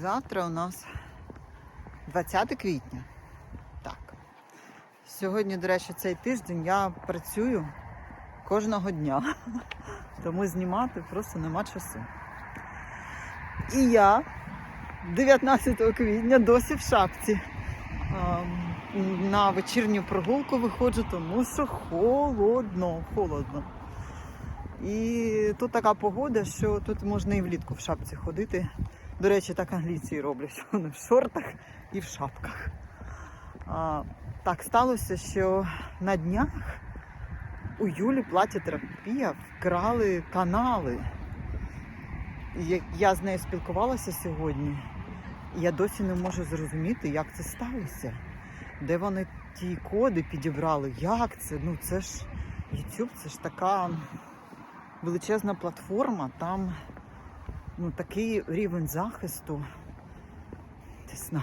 Завтра у нас 20 квітня. Так. Сьогодні, до речі, цей тиждень я працюю кожного дня. Тому знімати просто нема часу. І я 19 квітня досі в шапці. Ем, На вечірню прогулку виходжу, тому що холодно, холодно. І тут така погода, що тут можна і влітку в шапці ходити. До речі, так англійці і роблять. Вони в шортах і в шапках. А, так сталося, що на днях у Юлі платітерапія вкрали канали. Я з нею спілкувалася сьогодні, і я досі не можу зрозуміти, як це сталося. Де вони ті коди підібрали? Як це? Ну це ж YouTube, це ж така величезна платформа, там ну, такий рівень захисту. Не.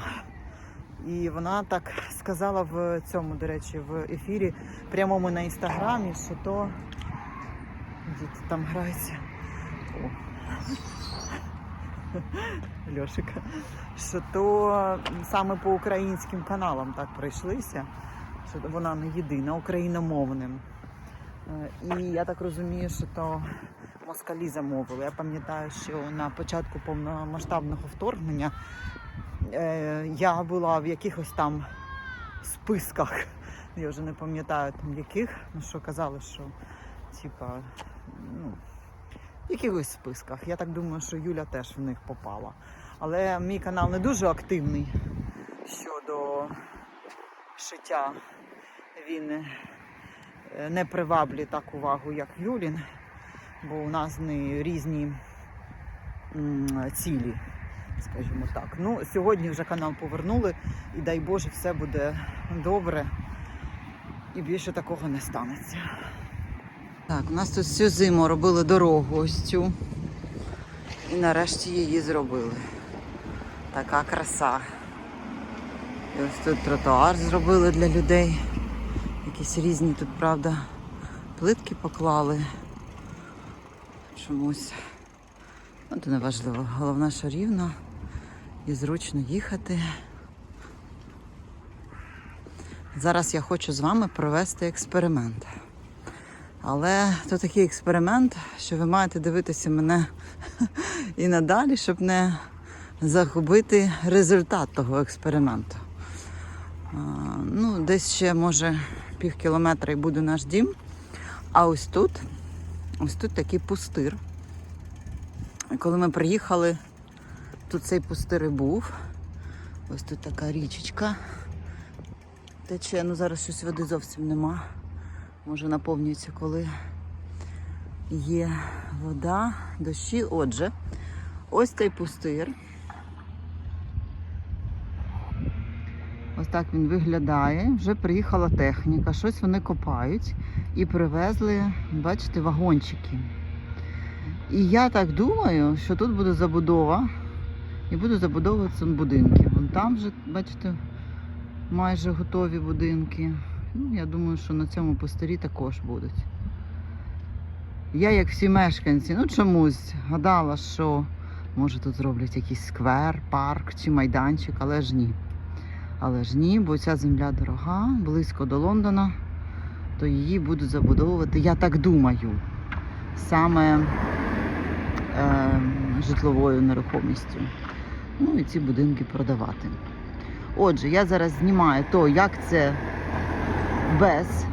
І вона так сказала в цьому, до речі, в ефірі прямому на інстаграмі, що то діти там граються. Льошика, що то саме по українським каналам так пройшлися, що вона не єдина, україномовним. Е, І я так розумію, що то москалі замовили. Я пам'ятаю, що на початку повномасштабного вторгнення е, я була в якихось там списках. Я вже не пам'ятаю там яких, ну що казали, що типа, ну, в якихось списках. Я так думаю, що Юля теж в них попала. Але мій канал не дуже активний щодо шиття. Він е, не приваблює так увагу, як Юлін, бо у нас не різні цілі, скажімо так. Ну, сьогодні вже канал повернули, і дай Боже, все буде добре. І більше такого не станеться. Так, у нас тут всю зиму робили дорогу ось цю. І нарешті її зробили. Така краса. І ось тут тротуар зробили для людей. Якісь різні тут, правда, плитки поклали. Чомусь. Ну, то не важливо. Головне, що рівно і зручно їхати. Зараз я хочу з вами провести експеримент. Але то такий експеримент, що ви маєте дивитися мене і надалі, щоб не загубити результат того експерименту. Ну, десь ще, може, пів кілометра і буде наш дім. А ось тут, ось тут такий пустир. Коли ми приїхали, тут цей пустир і був. Ось тут така річечка. Тече, ну зараз щось води зовсім нема. Може наповнюється, коли є вода, дощі. Отже, ось цей пустир. Так він виглядає. Вже приїхала техніка, щось вони копають і привезли, бачите, вагончики. І я так думаю, що тут буде забудова і буде забудовуватися будинки. Вон там вже, бачите, майже готові будинки. Ну, я думаю, що на цьому пустирі також будуть. Я, як всі мешканці, ну чомусь гадала, що може тут зроблять якийсь сквер, парк чи майданчик, але ж ні. Але ж ні, бо ця земля дорога, близько до Лондона, то її будуть забудовувати, я так думаю, саме е, житловою нерухомістю. Ну і ці будинки продавати. Отже, я зараз знімаю то, як це без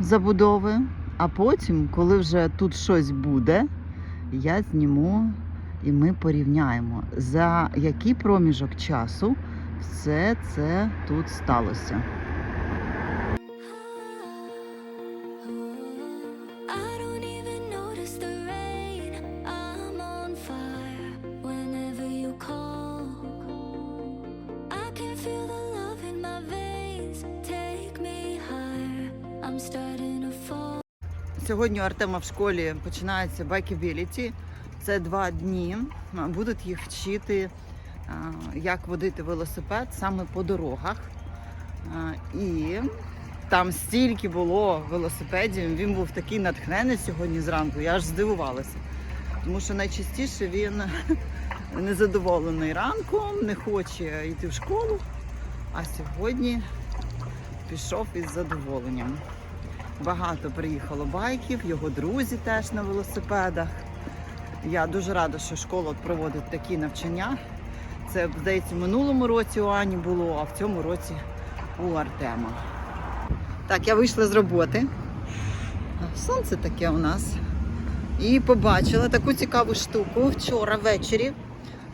забудови, а потім, коли вже тут щось буде, я зніму і ми порівняємо, за який проміжок часу все це тут сталося. Сьогодні у Артема в школі починається байкібіліті. Це два дні. Будуть їх вчити, як водити велосипед саме по дорогах. І там стільки було велосипедів. Він був такий натхнений сьогодні зранку. Я аж здивувалася. Тому що найчастіше він незадоволений ранком, не хоче йти в школу, а сьогодні пішов із задоволенням. Багато приїхало байків, його друзі теж на велосипедах. Я дуже рада, що школа проводить такі навчання. Це, здається, в минулому році у Ані було, а в цьому році у Артема. Так, я вийшла з роботи. Сонце таке у нас. І побачила таку цікаву штуку вчора ввечері,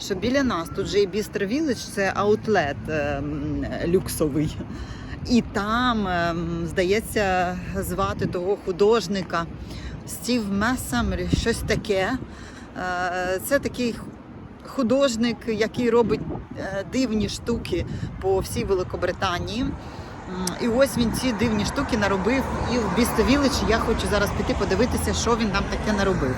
що біля нас тут же і Бістер Village, це аутлет ем, люксовий. І там, ем, здається, звати того художника Стів Месамрі, щось таке. Е, Це такий художник, який робить е, дивні штуки по всій Великобританії. І ось він ці дивні штуки наробив і в Бісто Village. Я хочу зараз піти подивитися, що він там таке наробив.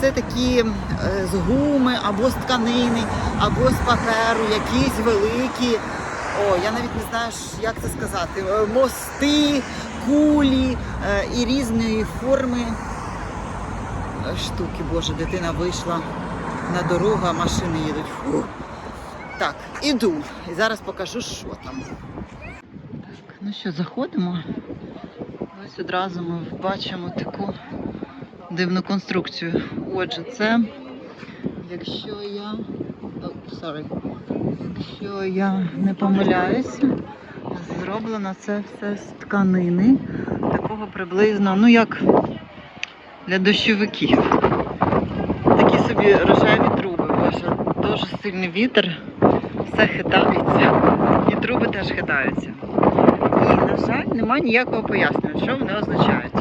Це такі е, з гуми або з тканини, або з паперу, якісь великі. О, я навіть не знаю, як це сказати. е, Мости, кулі і різної форми штуки. Боже, дитина вийшла на дорогу, а машини їдуть. Фу. Так, іду. І зараз покажу, що там. Так, ну що, заходимо. Ось одразу ми бачимо таку дивну конструкцію. Отже, це, якщо я. Sorry. Якщо я не помиляюся, зроблено це все з тканини. Такого приблизно, ну як для дощовиків. Собі рожеві труби. Боже, дуже сильний вітер, все хитається. І труби теж хитаються. І, на жаль, немає ніякого пояснення, що вони означають.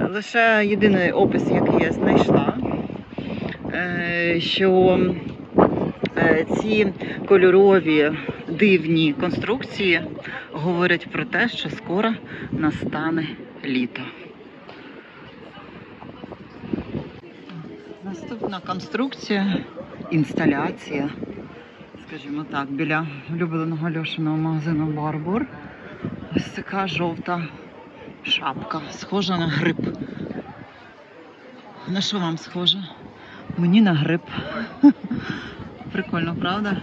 Е, Лише єдиний опис, який я знайшла, е, що е, ці кольорові дивні конструкції говорять про те, що скоро настане літо. Наступна конструкція, інсталяція, скажімо так, біля улюбленого Льошиного магазину Барбур. Ось така жовта шапка, схожа на гриб. На що вам схоже? Мені на гриб. Прикольно, правда?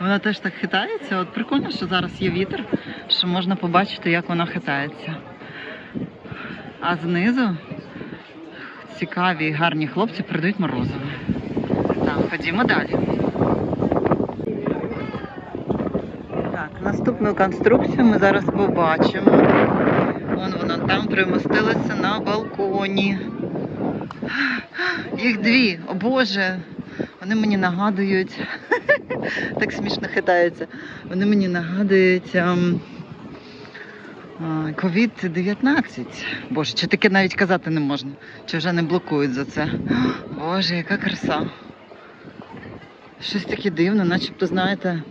Вона теж так хитається. От прикольно, що зараз є вітер, що можна побачити, як вона хитається. А знизу цікаві і гарні хлопці продають морозиво. Так, ходімо далі. Так, наступну конструкцію ми зараз побачимо. Вон вона там примостилася на балконі. Їх дві, о Боже! Вони мені нагадують. так смішно хитаються. Вони мені нагадують. Ем, COVID-19. Боже, чи таке навіть казати не можна? Чи вже не блокують за це? Боже, яка краса. Щось таке дивне, начебто, знаєте,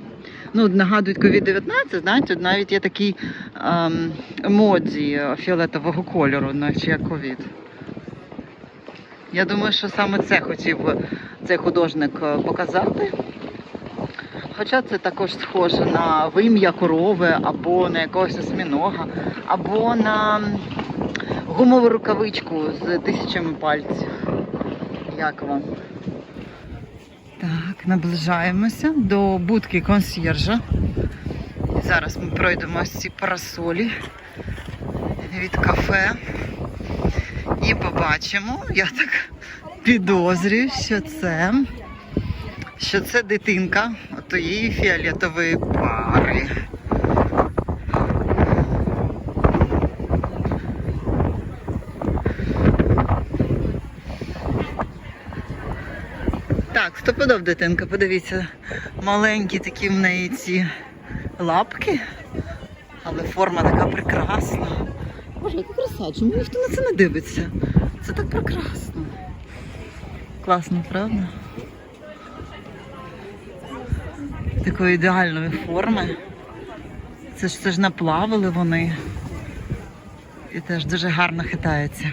ну, нагадують COVID-19, знаєте, навіть є такий ем, емодзі фіолетового кольору, наче як ковід. Я думаю, що саме це хотів цей художник е, показати. Хоча це також схоже на вим'я корови, або на якогось осьмінога, або на гумову рукавичку з тисячами пальців. Як вам? Так, наближаємося до будки консьєржа. Зараз ми пройдемо ось ці парасолі від кафе. І побачимо, я так підозрюю, що це що це дитинка отоєї фіолетової пари. Так, стопудов дитинка, подивіться, маленькі такі в неї ці лапки, але форма така прекрасна. Боже, яка краса, чому ніхто на це не дивиться? Це так прекрасно. Класно, правда? Такої ідеальної форми. Це ж це ж наплавили вони. І теж дуже гарно хитається.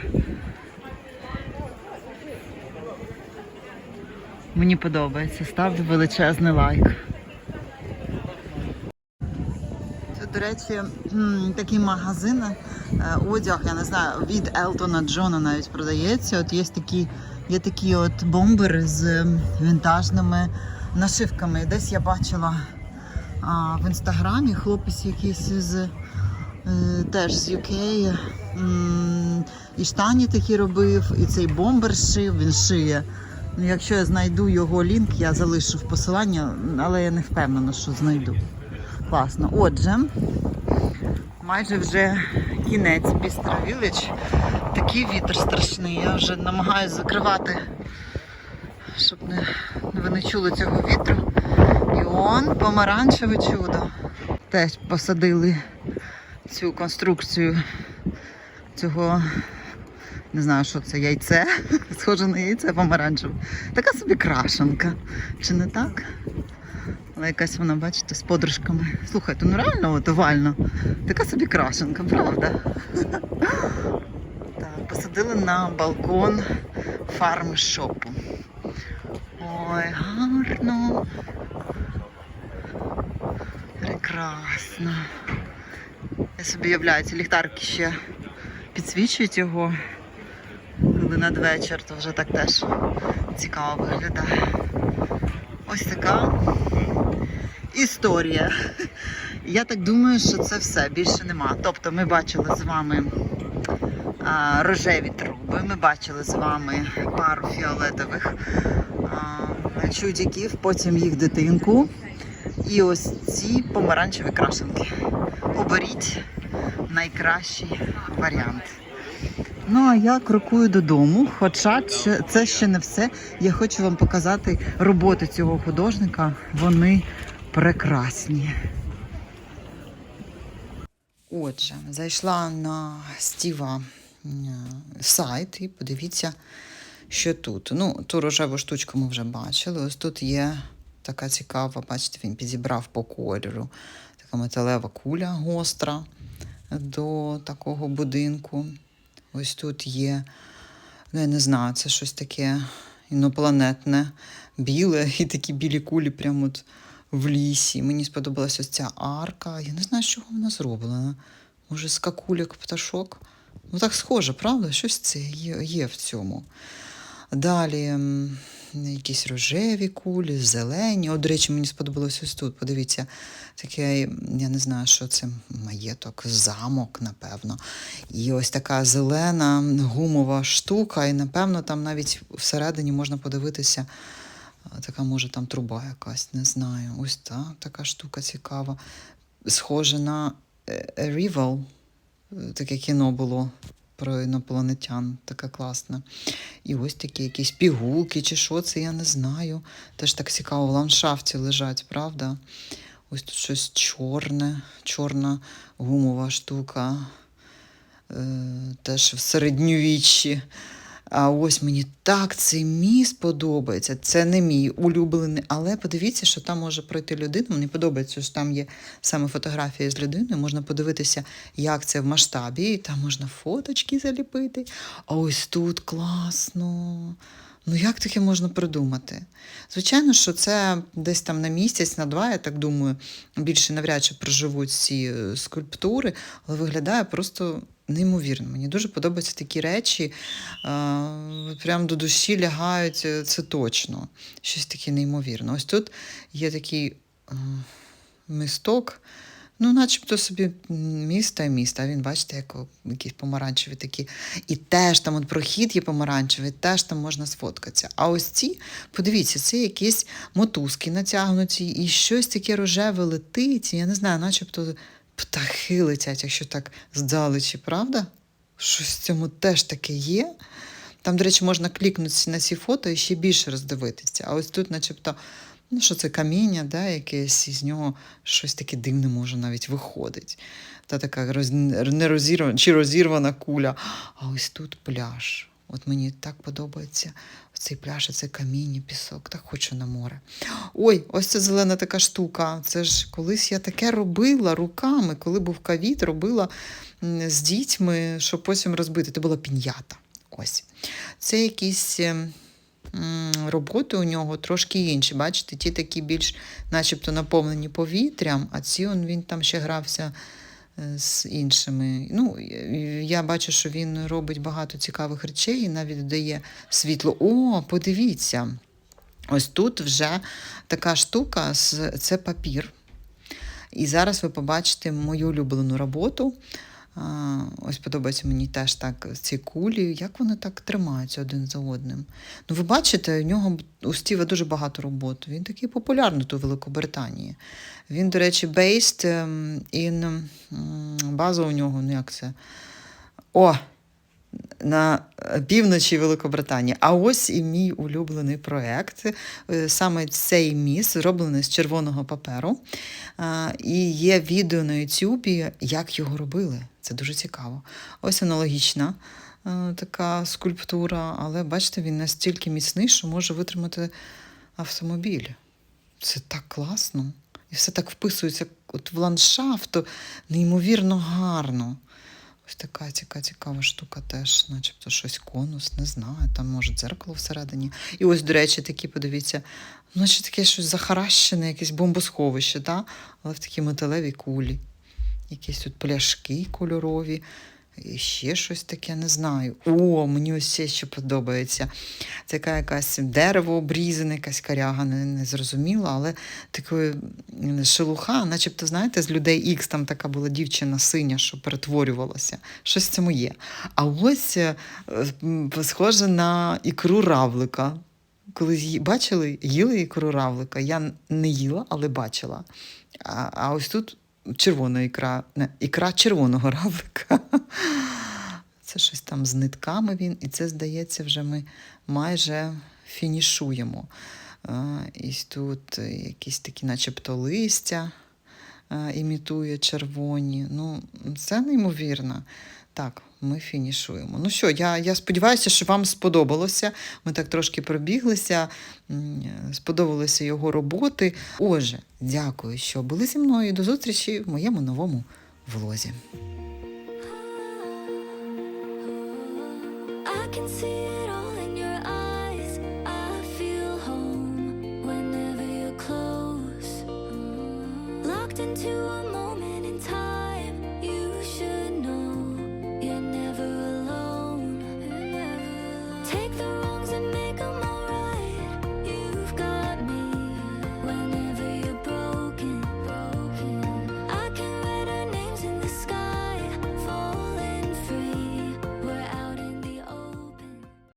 Мені подобається. Ставлю величезний лайк. Тут, до речі, м, такий магазин, е, одяг, я не знаю, від Елтона Джона навіть продається. От є такі, є такі от бомбери з вінтажними нашивками. Десь я бачила а, в інстаграмі хлопець якийсь з е, теж з UK. І штані такі робив, і цей бомбер шив, він шиє. Ну, якщо я знайду його лінк, я залишу в посилання, але я не впевнена, що знайду. Класно. Отже, майже вже кінець Бістра Village. Такий вітер страшний. Я вже намагаюся закривати, щоб не, ви не чули цього вітру. І он помаранчеве чудо. Теж посадили цю конструкцію цього. Не знаю, що це яйце. Схоже на яйце помаранчеве. Така собі крашенка. Чи не так? Але якась вона, бачите, з подружками. Слухайте, ну реально от овально. Така собі крашенка, правда? Так, посадили на балкон фарм-шопу. Ой, гарно. Прекрасно. Я собі уявляю, ці ліхтарки ще підсвічують його. Коли надвечір, то вже так теж цікаво виглядає. Ось така історія. Я так думаю, що це все більше нема. Тобто ми бачили з вами а, рожеві труби, ми бачили з вами пару фіолетових а, чудиків, потім їх дитинку. І ось ці помаранчеві крашенки. Оберіть найкращий варіант. Ну, а я крокую додому, хоча це- ще не все. Я хочу вам показати роботи цього художника. Вони прекрасні. Отже, зайшла на Стіва сайт і подивіться, що тут. Ну, ту рожеву штучку ми вже бачили. Ось тут є така цікава, бачите, він підібрав по кольору. Така металева куля гостра до такого будинку. Ось тут є, ну я не знаю, це щось таке інопланетне, біле, і такі білі кулі прямо от в лісі. Мені сподобалася ось ця арка. Я не знаю, з чого вона зроблена. Може, з какульок пташок. Ну так схоже, правда? Щось це є, є в цьому. Далі якісь рожеві кулі, зелені. От, до речі, мені сподобалось ось тут. Подивіться, таке, я не знаю, що це маєток, замок, напевно. І ось така зелена гумова штука, і напевно там навіть всередині можна подивитися. Така може там труба якась, не знаю. Ось та, така штука цікава. Схоже на е, Arrival, е, таке кіно було про інопланетян, така класна. І ось такі якісь пігулки чи що це, я не знаю. Теж так цікаво в ландшафті лежать, правда? Ось тут щось чорне, чорна гумова штука. Е, теж в середньовіччі. А ось мені так цей міст подобається. Це не мій улюблений, але подивіться, що там може пройти людина. Мені подобається, що там є саме фотографія з людиною. Можна подивитися, як це в масштабі. І там можна фоточки заліпити. А ось тут класно. Ну, як таке можна придумати? Звичайно, що це десь там на місяць, на два, я так думаю, більше навряд чи проживуть ці е, скульптури, але виглядає просто неймовірно. Мені дуже подобаються такі речі. е, Прям до душі лягають, е, це точно. Щось таке неймовірне. Ось тут є такий е, місток. Ну, начебто собі місто і місто, а він, бачите, як якісь помаранчеві такі. І теж там от прохід є помаранчевий, теж там можна сфоткатися. А ось ці, подивіться, це якісь мотузки натягнуті, і щось таке рожеве летить. Я не знаю, начебто птахи летять, якщо так здалечі, правда? Щось в цьому теж таке є. Там, до речі, можна клікнути на ці фото і ще більше роздивитися. А ось тут, начебто, ну що це каміння, да, якесь, із нього щось таке дивне може навіть виходить. Та така роз... не чи розірвана куля. А ось тут пляж. От мені так подобається цей пляж, це каміння, пісок, так хочу на море. Ой, ось це зелена така штука. Це ж колись я таке робила руками, коли був ковід, робила з дітьми, щоб потім розбити. Це була пінята. Ось. Це якісь ем, роботи у нього трошки інші. Бачите, ті такі більш начебто наповнені повітрям, а ці он, він там ще грався з іншими. Ну, е, я бачу, що він робить багато цікавих речей і навіть дає світло. О, подивіться. Ось тут вже така штука, це папір. І зараз ви побачите мою улюблену роботу. Ось подобається мені теж так ці кулі, як вони так тримаються один за одним. Ну, ви бачите, у нього у Стіва дуже багато роботи. Він такий популярний тут у Великобританії. Він, до речі, based ем, in база у нього, ну як це? О! На півночі Великобританії. А ось і мій улюблений проект. Е, Саме цей міс зроблений з червоного паперу. І є відео на Ютубі, як його робили. Це дуже цікаво. Ось аналогічна е, така скульптура, але бачите, він настільки міцний, що може витримати автомобіль. Це так класно. І все так вписується от в ландшафт, неймовірно гарно. Ось така цікава, цікава штука теж, начебто щось конус, не знаю, там може дзеркало всередині. І ось, до речі, такі, подивіться, наче таке щось захаращене, якесь бомбосховище, та? але в такій металевій кулі. Якісь тут пляшки кольорові, і ще щось таке, не знаю. О, мені ось ще подобається. Це яка якась дерево обрізане, якась коряга, не, не зрозуміла, але такої шелуха, начебто, знаєте, з людей Ікс там така була дівчина синя, що перетворювалася. Щось в цьому є. А ось е, схоже на ікру равлика. Коли бачили, їли ікру равлика. Я не їла, але бачила. А, а ось тут червона ікра, не, ікра червоного равлика. Це щось там з нитками він, і це, здається, вже ми майже фінішуємо. І тут якісь такі, начебто, листя імітує червоні. Ну, це неймовірно. Так, ми фінішуємо. Ну що, я, я сподіваюся, що вам сподобалося. Ми так трошки пробіглися, сподобалися його роботи. Отже, дякую, що були зі мною. До зустрічі в моєму новому влозі. Into a.